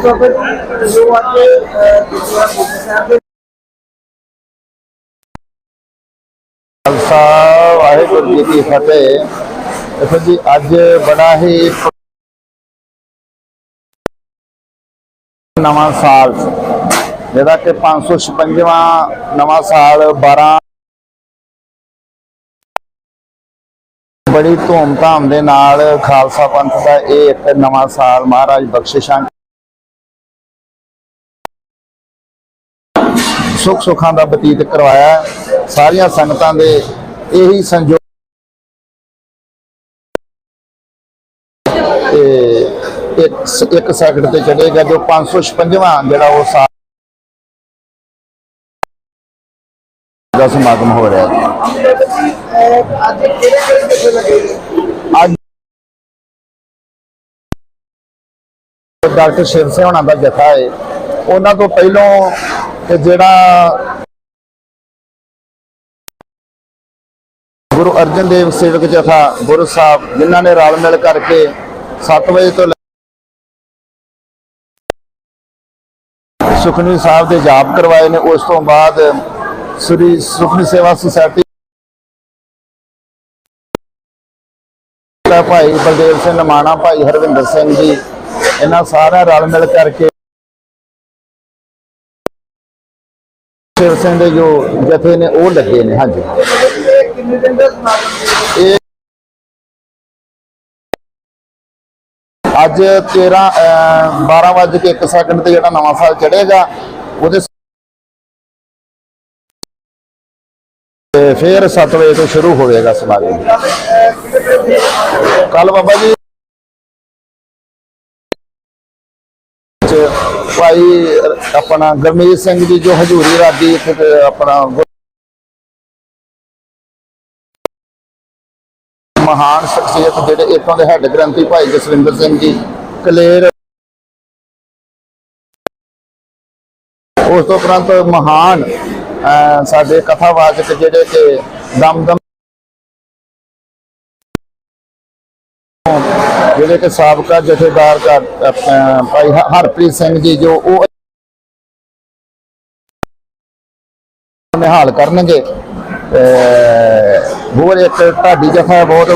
ਜੀ ਜੋ ਅੱਜ ਗੁਰਦੁਆਰਾ ਬੁੱਢਾ ਸਾਹਿਬ ਦੇ ਖਾਲਸਾ, ਵਾਹਿਗੁਰੂ ਜੀ ਕੀ ਫਤਿਹ। ਦੇਖੋ ਜੀ, ਅੱਜ ਬੜਾ ਹੀ ਨਵਾਂ ਸਾਲ ਜਿਹੜਾ ਕਿ 556ਵਾਂ ਨਵਾਂ ਸਾਲ 12 ਬੜੀ ਧੂਮ-ਧਾਮ ਦੇ ਨਾਲ ਖਾਲਸਾ ਪੰਥ ਦਾ ਇਹ ਇੱਕ ਨਵਾਂ ਸਾਲ ਮਹਾਰਾਜ ਬਖਸ਼ਿਸ਼ਾਂ ਸੁੱਖ ਸੁੱਖਾਂ ਦਾ ਬਤੀਤ ਕਰਵਾਇਆ ਸਾਰੀਆਂ ਸੰਗਤਾਂ ਦੇ ਇਹੀ ਸੰਜੋਗ ਇੱਕ ਇੱਕ ਸੈਕਿੰਡ ਤੇ ਚੜੇਗਾ ਜੋ 556ਵਾਂ ਜਿਹੜਾ ਉਹ ਸਾਲ ਦਾ ਸਮਾਗਮ ਹੋ ਰਿਹਾ ਹੈ। ਅੱਜ ਡਾਕਟਰ ਸ਼ਿਵ ਸਿੰਘ ਹੋਣਾ ਦਾ ਜਥਾ ਹੈ। ਉਹਨਾਂ ਤੋਂ ਪਹਿਲਾਂ ਜਿਹੜਾ ਗੁਰੂ ਅਰਜਨ ਦੇਵ ਸੇਵਕ ਜਥਾ ਗੁਰੂ ਸਾਹਿਬ, ਜਿਨ੍ਹਾਂ ਨੇ ਰਲ ਮਿਲ ਕਰਕੇ 7 ਵਜੇ ਤੋਂ ਲੈ ਸੁਖਨੀ ਸਾਹਿਬ ਦੇ ਜਾਪ ਕਰਵਾਏ ਨੇ, ਉਸ ਤੋਂ ਬਾਅਦ ਸ੍ਰੀ ਸੁਖਨੀ ਸੇਵਾ ਸੁਸਾਇਟੀ ਦਾ ਭਾਈ ਬਲਦੇਵ ਸਿੰਘ ਲਮਾਣਾ ਭਾਈ ਹਰਵਿੰਦਰ ਸਿੰਘ ਜੀ, ਇਹਨਾਂ ਸਾਰਿਆਂ ਰਲ ਮਿਲ ਕਰਕੇ ਸ਼ਿਵ ਸਿੰਘ ਦੇ ਜੋ ਜਥੇ ਨੇ ਉਹ ਲੱਗੇ ਨੇ ਹਾਂਜੀ। ਕਿੰਨੇ ਦਿਨ ਦਾ ਸਮਾਗਮ ਇਹ ਅੱਜ 13 ਅਹ, 12 ਵਜੇ ਕੇ 1 ਸੈਕਿੰਡ ਤੇ ਜਿਹੜਾ ਨਵਾਂ ਸਾਲ ਚੜੇਗਾ ਉਹਦੇ ਤੇ ਫਿਰ 7 ਵਜੇ ਤੋਂ ਸ਼ੁਰੂ ਹੋਵੇਗਾ ਸਮਾਗਮ। ਕੱਲ ਬਾਬਾ ਜੀ ਚ ਭਾਈ ਆਪਣਾ ਗਰਮੀਤ ਸਿੰਘ ਜੀ ਜੋ ਹਜੂਰੀ ਰਾਗੀ ਇੱਥੇ ਆਪਣਾ ਮਹਾਨ ਸ਼ਖਸੀਅਤ ਜਿਹੜੇ ਇੱਥੋਂ ਦੇ ਹੈੱਡ ਗ੍ਰੰਥੀ ਭਾਈ ਜਸਵਿੰਦਰ ਸਿੰਘ ਜੀ, ਕਲੇਰ। ਉਸ ਤੋਂ ਉਪਰੰਤ ਮਹਾਨ ਸਾਡੇ ਕਥਾਵਾਚਕ ਜਿਹੜੇ ਕਿ ਦਮਦਮ ਜਿਹੜੇ ਕਿ ਸਾਬਕਾ ਜਥੇਦਾਰ ਭਾਈ ਹ- ਹਰਪ੍ਰੀਤ ਸਿੰਘ ਜੀ, ਜੋ ਉਹ ਨਿਹਾਲ ਕਰਨਗੇ ਅਹ ਹੋਰ ਇੱਕ ਢਾਡੀ ਜਥਾ ਬਹੁਤ